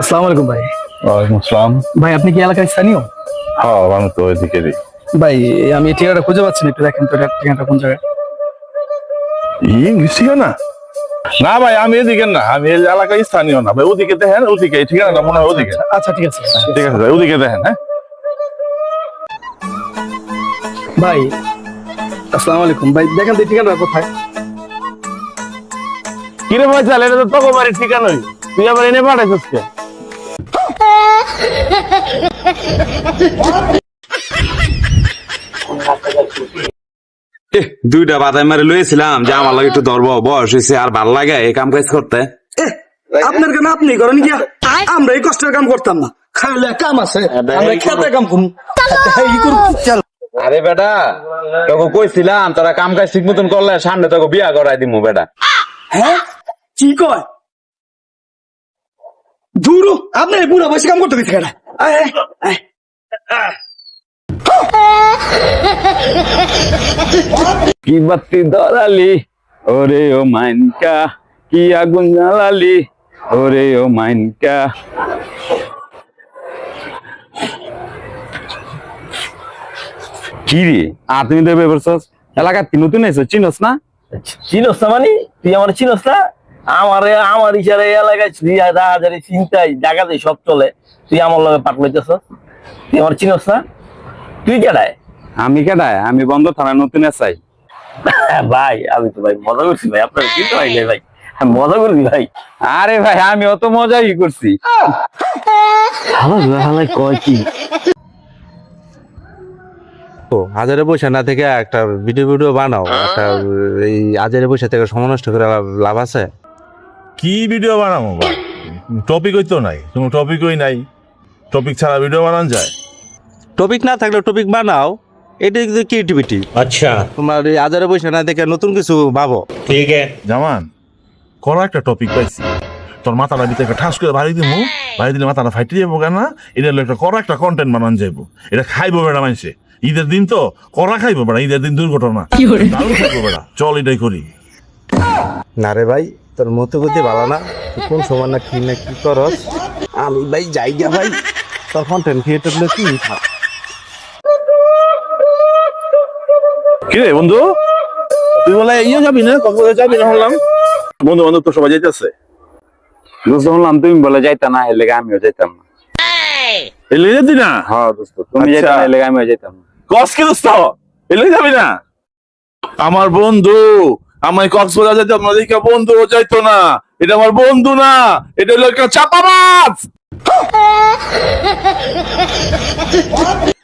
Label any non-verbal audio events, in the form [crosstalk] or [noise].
আসসালামু আলাইকুম ভাই। ওয়ালাইকুম আসসালাম। ভাই আপনি কি এলাকায় স্থানীয়? হ্যাঁ আমি তো ওইদিকেরই ভাই আমি এই ঠিকানাটা খুঁজে পাচ্ছি না একটু দেখেন তো ঠিকানাটা কোন জায়গায়। ইংলিশ ঠিকানা না ভাই আমি এদিকে না আমি এই এলাকায় স্থানীয় না। ভাই ওদিকে দেখেন ওদিকে ঠিকানাটা মনে হয় ওদিকে। আচ্ছা ঠিক আছে ঠিক আছে ভাই ওদিকে দেখেন হ্যাঁ। ভাই আসসালামু আলাইকুম। ভাই দেখেন তো ঠিকানাটা কোথায়। কিরে ভাই চাল এটা তো তোকে বাড়ির ঠিকানাই। তুই আবার এনে পাঠাইছিস কে? দুইটা বাদাই মারে লইছিলাম যে আমার লাগে একটু ধরবো বয়স হয়েছে আর ভালো লাগে এই কাম কাজ করতে। আপনার কেন আপনি করেন কি আমরা এই কষ্টের কাম করতাম না। খাইলে কাম আছে আমরা খেতে কাম করুন করুন চল। আরে বেটা তোকে কইছিলাম তোরা কাম কাজ ঠিক মতন করলে সামনে তোকে বিয়া করাই দিমু বেটা। হ্যাঁ? কি কয়? দূরু আপনি বুড়া বসে কাম করতে দিতে কেন। কি বাতি ধরালি? ওরে ও মাইনকা কি আগুন জ্বালালি? ওরে ও মাইনকা। কি রে আর তুমি দেবে এলাকার তুই নতুন এসো চিনস না? চিনস না মানে? তুই আমার চিনস না? আমার আমার ইশারে এলাকায় তুই হাজারে চিন্তাই জায়গাতে সব চলে। তুই আমার লগে পাট লইতেছ। তুই আমার চিনস না? তুই কেডায়? আমি কেডায়? আমি বন্ধ থানা নতুন এসাই ভাই আমি তো ভাই মজা করছি ভাই আপনার চিনতে নাই ভাই? মজা করছি ভাই। আরে ভাই আমি অত মজাই করছি। হালাই হালাই কয় কি? ও হাজারে পয়সা না থেকে একটা ভিডিও ভিডিও বানাও। একটা এই হাজারে পয়সা থেকে সময় নষ্ট করে লাভ আছে। কি ভিডিও বানাবো ভাই? টপিকই তো নাই কোনো টপিকই নাই। টপিক ছাড়া ভিডিও বানান যায়। টপিক না থাকলে টপিক বানাও এটা কিন্তু ক্রিয়েটিভিটি আচ্ছা। তোমার এই হাজারে পয়সা না দেখে নতুন কিছু ভাবো। ঠিক আছে। জামান করা একটা টপিক পাইছি। তোর মাথাটা ভিতরে একটা ঠাস করে ভারী দিব ভারী দিলে মাথাটা ফাইটে যাব কেন এটা হলো একটা করা একটা কন্টেন্ট বানান যাইবো। এটা খাইবো বেড়া মানুষে ঈদের দিন তো করা খাইবো বেড়া ঈদের দিন দুর্ঘটনা। দারুণ খাইবো বেড়া। চল এটাই করি। না রে ভাই তোর মতো গতি ভালো না। তুই কোন সময় না কি না কি করস? আমি ভাই যাই গা ভাই তোর কন্টেন্ট ক্রিয়েটর লোক কি থাক কি রে বন্ধু? তুই বলে ইয়ে যাবি না? কক্সবাজার যাবি না হলাম বন্ধু বান্ধব তো সবাই যাইতেছে। দোস্ত শুনলাম তুমি বলে যাইতা না এর লেগে আমিও যাইতাম না। এলে যেতি না? হ্যাঁ দোস্ত তুমি আচ্ছা। যাইতা না এর লেগে আমিও যাইতাম না। কস কি দোস্ত? এলে যাবি না? আমার বন্ধু আমার কক্সবাজার যাইতে আপনাদেরকে বন্ধু ও যাইতো না। এটা আমার বন্ধু না এটা হলো একটা চাপাবাজ! [laughs] [laughs]